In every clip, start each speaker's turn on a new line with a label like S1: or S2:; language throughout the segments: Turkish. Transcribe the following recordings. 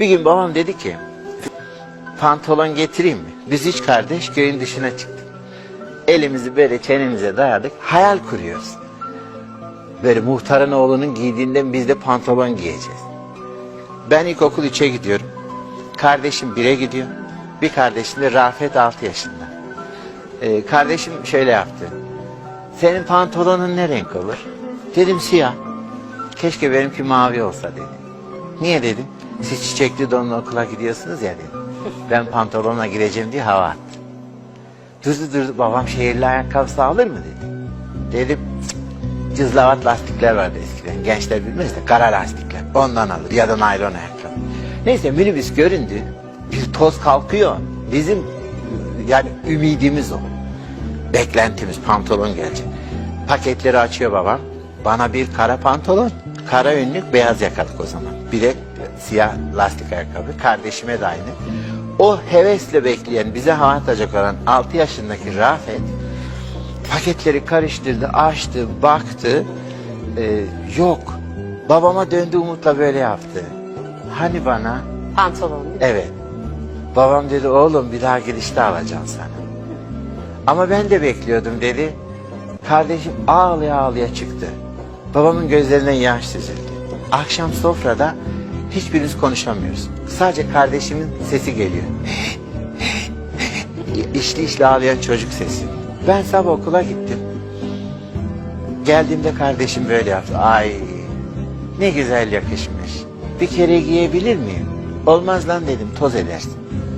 S1: Bir gün babam dedi ki pantolon getireyim mi? Biz üç kardeş köyün dışına çıktık. Elimizi böyle çenemize dayadık. Hayal kuruyoruz. Böyle muhtarın oğlunun giydiğinden biz de pantolon giyeceğiz. Ben ilkokul 3'e gidiyorum. Kardeşim 1'e gidiyor. Bir kardeşim de Rafet 6 yaşında. Ee, kardeşim şöyle yaptı. Senin pantolonun ne renk olur? Dedim siyah. Keşke benimki mavi olsa dedi. Niye dedim? Siz çiçekli donla okula gidiyorsunuz ya dedim. Ben pantolonla gireceğim diye hava attım. Durdu durdu babam şehirli ayakkabısı alır mı dedi. Dedim "Cık, cızlavat lastikler vardı eskiden. Gençler bilmez de kara lastikler. Ondan alır ya da naylon ayakkabı. Neyse minibüs göründü. Bir toz kalkıyor. Bizim yani ümidimiz o. Beklentimiz pantolon gelecek. Paketleri açıyor babam. Bana bir kara pantolon, kara önlük, beyaz yakalık o zaman. Bir de siyah lastik ayakkabı. Kardeşime de aynı. O hevesle bekleyen, bize hava atacak olan 6 yaşındaki Rafet paketleri karıştırdı, açtı, baktı. Ee, yok. Babama döndü umutla böyle yaptı. Hani bana?
S2: Pantolon?
S1: Evet. Babam dedi oğlum bir daha girişte alacağım sana. Ama ben de bekliyordum dedi. Kardeşim ağlaya ağlaya çıktı. Babamın gözlerinden yaş süzüldü. Akşam sofrada hiçbirimiz konuşamıyoruz. Sadece kardeşimin sesi geliyor. İşli işli ağlayan çocuk sesi. Ben sabah okula gittim. Geldiğimde kardeşim böyle yaptı. Ay ne güzel yakışmış. Bir kere giyebilir miyim? Olmaz lan dedim toz edersin.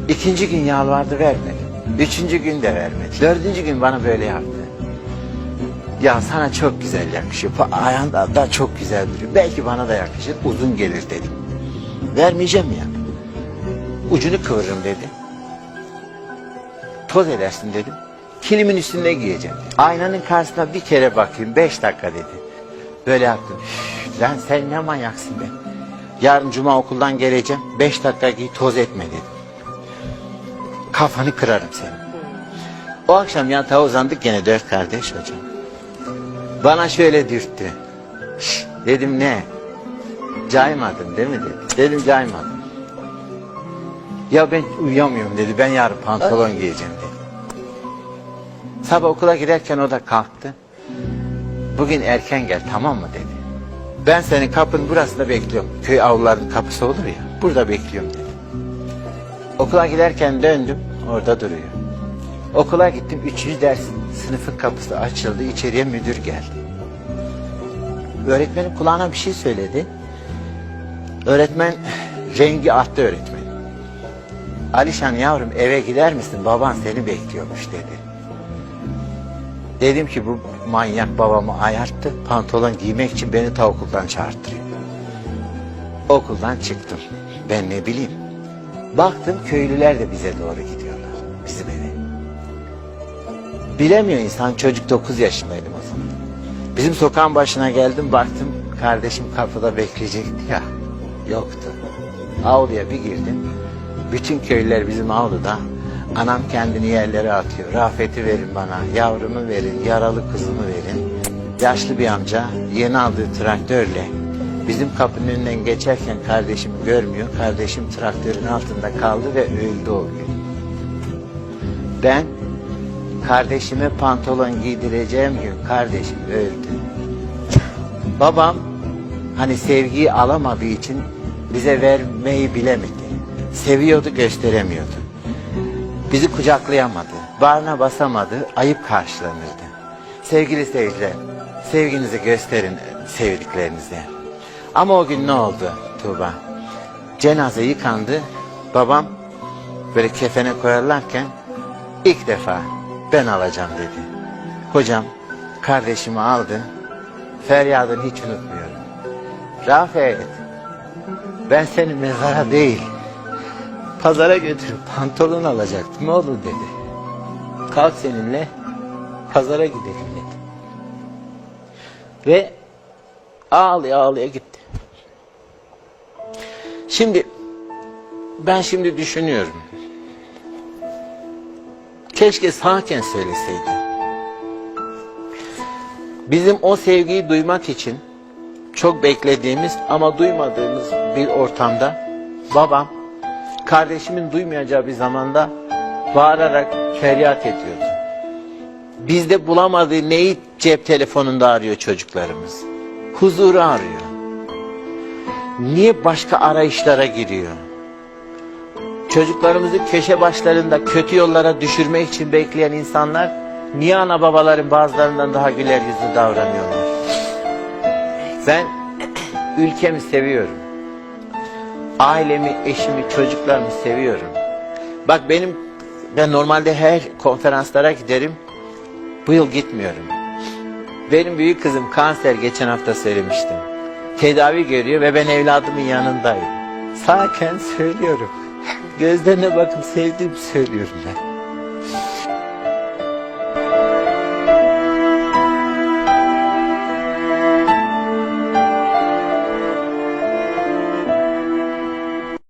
S1: İkinci gün yalvardı vermedi. Üçüncü gün de vermedi. Dördüncü gün bana böyle yaptı. Ya sana çok güzel yakışıyor. Ayağında da çok güzel duruyor. Belki bana da yakışır. Uzun gelir dedim. Vermeyeceğim ya. Ucunu kıvırırım dedi. Toz edersin dedim. Kilimin üstünde giyeceğim. Aynanın karşısına bir kere bakayım. Beş dakika dedi. Böyle yaptım. "Üf, Lan sen ne manyaksın be. Yarın cuma okuldan geleceğim. Beş dakika giy toz etme dedim. Kafanı kırarım senin. O akşam yatağa uzandık gene dört kardeş hocam. Bana şöyle dürttü. Dedim ne? Caymadın değil mi dedi. Dedim caymadım. Ya ben uyuyamıyorum dedi. Ben yarın pantolon giyeceğim dedi. Sabah okula giderken o da kalktı. Bugün erken gel tamam mı dedi. Ben senin kapının burasında bekliyorum. Köy avlularının kapısı olur ya. Burada bekliyorum dedi. Okula giderken döndüm. Orada duruyor. Okula gittim. Üçüncü ders sınıfın kapısı açıldı. İçeriye müdür geldi. Öğretmenin kulağına bir şey söyledi. Öğretmen rengi attı öğretmen. Alişan yavrum eve gider misin? Baban seni bekliyormuş dedi. Dedim ki bu manyak babamı ayarttı. Pantolon giymek için beni ta okuldan çağırttırıyor. Okuldan çıktım. Ben ne bileyim. Baktım köylüler de bize doğru gidiyorlar. Bilemiyor insan. Çocuk 9 yaşındaydım o zaman. Bizim sokağın başına geldim baktım. Kardeşim kapıda bekleyecekti ya. Yoktu. Avluya bir girdim. Bütün köylüler bizim avluda. Anam kendini yerlere atıyor. Rafet'i verin bana, yavrumu verin, yaralı kızımı verin. Yaşlı bir amca yeni aldığı traktörle bizim kapının önünden geçerken kardeşimi görmüyor. Kardeşim traktörün altında kaldı ve öldü o gün. Ben kardeşime pantolon giydireceğim gün kardeşim öldü. Babam hani sevgiyi alamadığı için bize vermeyi bilemedi. Seviyordu gösteremiyordu. Bizi kucaklayamadı. Bağrına basamadı. Ayıp karşılanırdı. Sevgili seyirciler, sevginizi gösterin sevdiklerinize. Ama o gün ne oldu Tuğba? Cenaze yıkandı. Babam böyle kefene koyarlarken ilk defa ben alacağım dedi. Hocam kardeşimi aldı. Feryadını hiç unutmuyorum. Rafet ben seni mezara değil pazara götürüp pantolon alacaktım oğlum dedi. Kalk seninle pazara gidelim dedi. Ve ağlaya ağlaya gitti. Şimdi ben şimdi düşünüyorum. Keşke sağken söyleseydi. Bizim o sevgiyi duymak için çok beklediğimiz ama duymadığımız bir ortamda babam kardeşimin duymayacağı bir zamanda bağırarak feryat ediyordu. Bizde bulamadığı neyi cep telefonunda arıyor çocuklarımız? Huzuru arıyor. Niye başka arayışlara giriyor? Çocuklarımızı köşe başlarında kötü yollara düşürmek için bekleyen insanlar niye ana babaların bazılarından daha güler yüzlü davranıyorlar? Ben ülkemi seviyorum. Ailemi, eşimi, çocuklarımı seviyorum. Bak benim ben normalde her konferanslara giderim. Bu yıl gitmiyorum. Benim büyük kızım kanser geçen hafta söylemiştim. Tedavi görüyor ve ben evladımın yanındayım. Sağken söylüyorum. Gözlerine bakıp sevdiğimi söylüyorum ben.